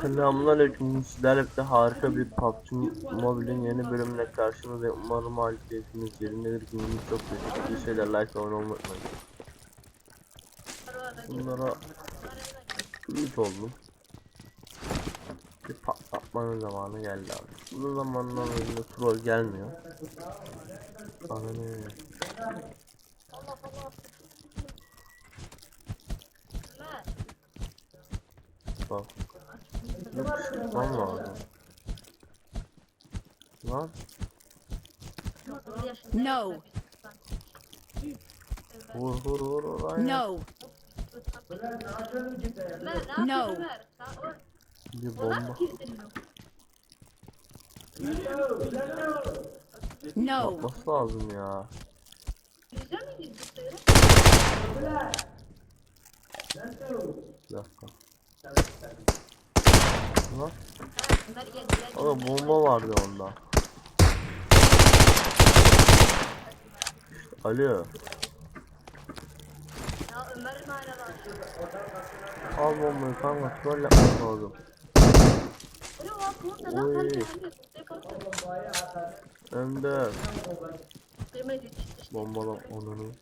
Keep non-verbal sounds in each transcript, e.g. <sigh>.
Selamünaleyküm. Sizlerle birlikte harika bir PUBG Mobile'in yeni bölümüne karşınızdayım. Umarım hali keyfiniz yerindedir. Günümüz çok kötü. İyi şeyler like abone olmayı unutmayın. Bunlara ümit oldum. Bir patlatmanın zamanı geldi abi. Uzun zamandan beri troll gelmiyor. Bana Bak. Yok sıkmam lazım. Lan No, vur vur vur vur aynen. no, no. Bir bomba. No, Atması lazım ya. Bir dakika. Lan. Ama bomba vardı onda. Alo. Al bombayı kanka troll yapmak lazım. Oy. Önder. Bombalam onunu.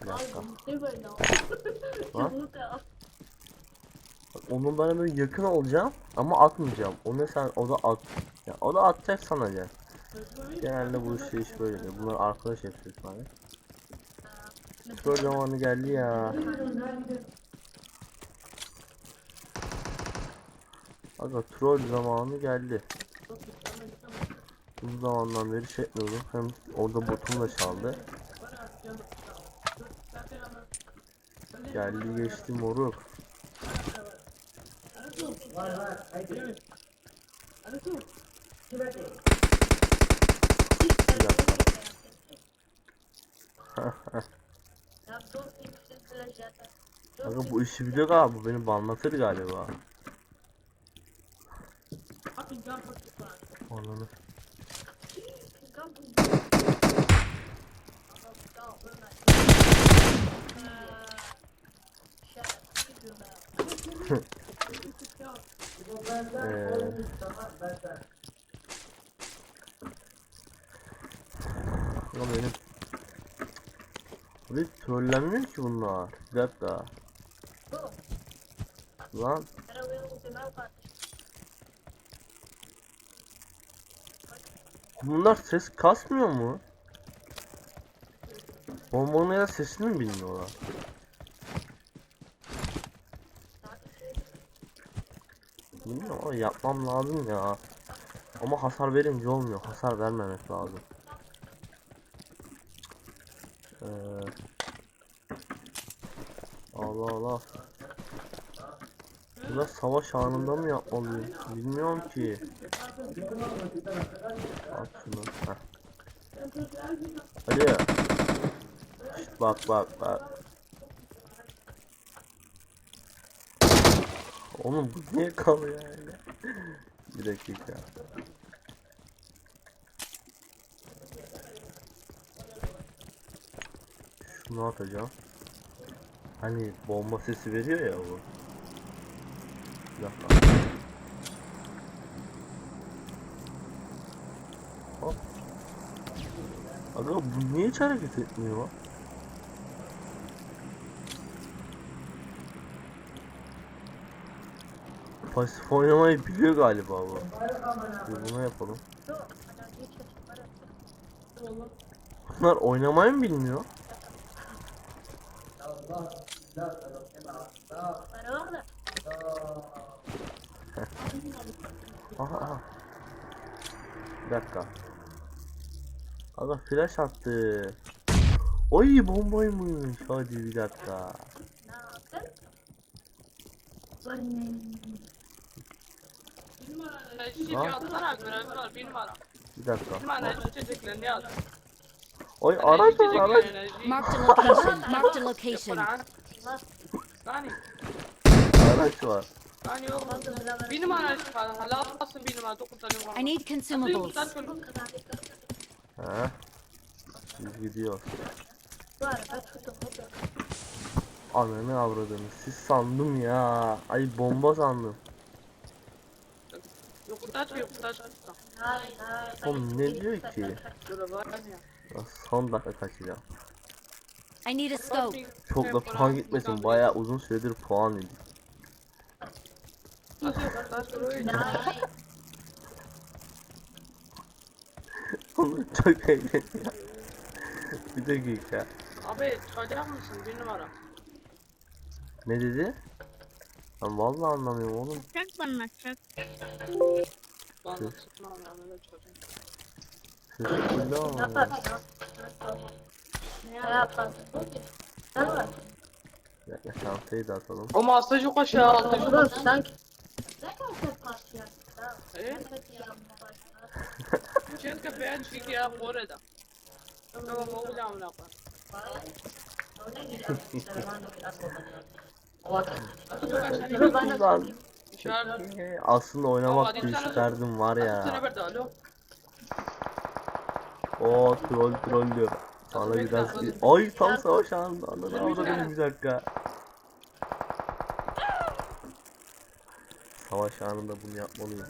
Bir dakika. Lan. <laughs> Onun bana böyle yakın olacağım ama atmayacağım. Onu sen o da at. Ya o da atacak sanacak. Genelde bu işte iş böyle. Bunlar arkadaş yapıyor yani. Troll zamanı geldi ya. Aga troll zamanı geldi. Uzun zamandan beri şey yapmıyordum. Hem orada botum da çaldı. Geldi geçti moruk. Aga bu işi biliyor galiba. Bu beni banlatır galiba. Ananı. <laughs> Eee. Ama benim Abi trollenmiyor ki bunlar. Bir dakika. Lan bunlar ses kasmıyor mu? Bombanın ya sesini mi bilmiyorlar? Bilmiyorum ama yapmam lazım ya. Ama hasar verince olmuyor. Hasar vermemek lazım. Ee, Allah Allah. Burada savaş anında mı yapmalıyım? Bilmiyorum ki. Al şunu. Heh. Hadi. Bak bak bak. Oğlum bu niye kalıyor öyle? Bir dakika. Şunu atacağım. Hani bomba sesi veriyor ya bu. Bir dakika. Hop. Aga bu niye hiç hareket etmiyor? Pasif oynamayı biliyor galiba bu. Bir bunu yapalım. Bunlar oynamayı mı bilmiyor? <laughs> Aha aha. Bir dakika. Aga flash attı. Oy bombaymış. Hadi bir dakika. Çiçek atsana beraber al bir numara. Bir dakika. Bir numara şu çiçeklerini al. Oy araç var araç. marked a location, marked a location. Nani? Araç var. Nani yok. Bir numara çıkar. Hala alsın bir numara. Dokuz tane var. I need consumables. He. Biz gidiyor. Ananı avradını siz sandım ya. Ay bomba sandım. Yok kutaç yok kutaç. Oğlum ne diyor ki? Ya. Son dakika kaçacağım. I need a scope. Çok da puan gitmesin. Bayağı uzun süredir puan yedik. <laughs> Oğlum çok eğlenceli. Bir dakika. Abi çıkacak mısın? Bir numara. Ne dedi? Ben vallahi anlamıyorum oğlum. Çek bana çek. Ben de tutmam ya. Ben de kulli ama. Ne yaparsın? Bir dakika şansayı da atalım. O masaj yok aşağı aldı. Oğlum sen E? Wyjechać się ja Florida. No bo mówiłam na pan. Ulan Dışarı. aslında oynamak da isterdim var ya. bir. O troll troll diyor. Sana biraz Ay tam savaş anında. Ananı avradım bir dakika. Savaş anında bunu yapmalıyım.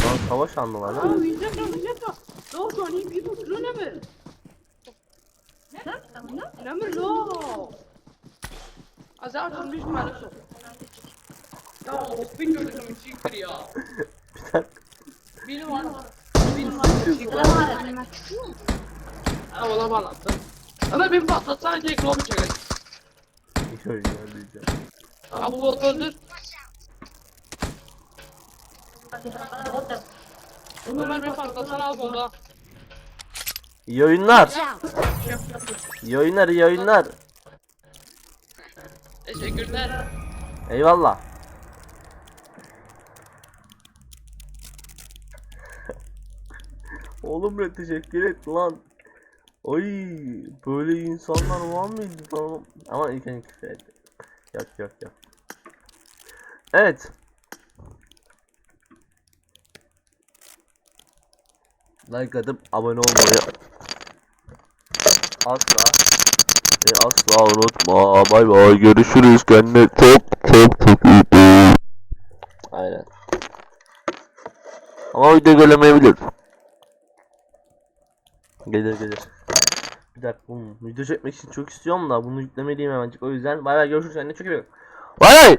Şu an savaş anı var ha. No Johnny bir bu kilo ne mi? Azar tutmuş mu arası? Ya o bir gördüm siktir ya. <laughs> Bir dakika. Benim var. Benim var. Ha valla bana attı. Ama bir patlatsana direkt lobi çeker. Şöyle diyeceğim. Ha bu bot öldür. Bunu ben bir patlatsana al bomba. İyi oyunlar. İyi oyunlar iyi oyunlar. Teşekkürler. Eyvallah. <laughs> Oğlum ne teşekkür et lan. Oy böyle insanlar var mıydı falan. Ama ilk önce küfür etti. Yok yok yok. Evet. Like atıp abone olmayı asla ve asla unutma. Bay bay görüşürüz. Kendine çok çok çok iyi. Aynen. Ama video gelemeyebilir. Gelir gelir. Bir dakika bunu video çekmek için çok istiyorum da bunu yüklemeliyim hemencik. O yüzden bay bay görüşürüz. Kendine çok iyi bak. Bay bay.